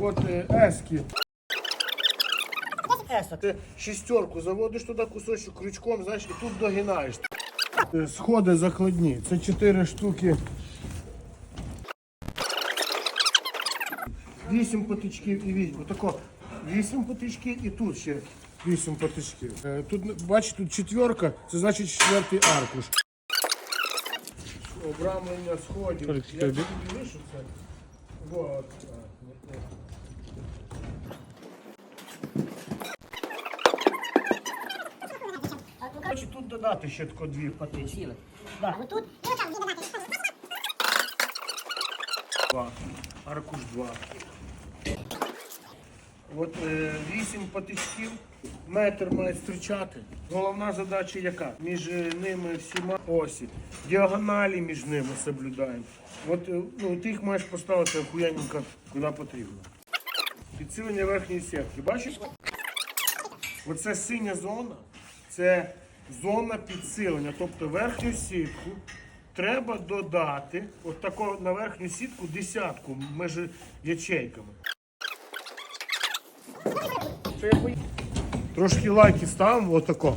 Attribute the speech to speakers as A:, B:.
A: От ески. Ти шістерку заводиш туди кусочок крючком, знаєш, і тут догинаєш. Е, Сходи закладні. Це чотири штуки. Вісім потичків і вісім. Отако. Вісім потичків і тут ще вісім потичків. Е, Тут, бачиш, тут четверка, це значить четвертий аркуш. Обрамлення сходів. Я тобі лишу це. Вот. Хочу тут додати ще тако дві патички.
B: Да. А Тут
A: Два. Аркуш два. От е, вісім патичків, метр має зустрічати. Головна задача яка? Між е, ними всіма осі. Діагоналі між ними соблюдаємо. От е, ну, ти їх маєш поставити охуєнненько куди потрібно. Підсилення верхньої сітки. Бачиш? Оце синя зона, це зона підсилення. Тобто верхню сітку треба додати от тако на верхню сітку десятку між ячейками. Трошки лайки ставимо отако.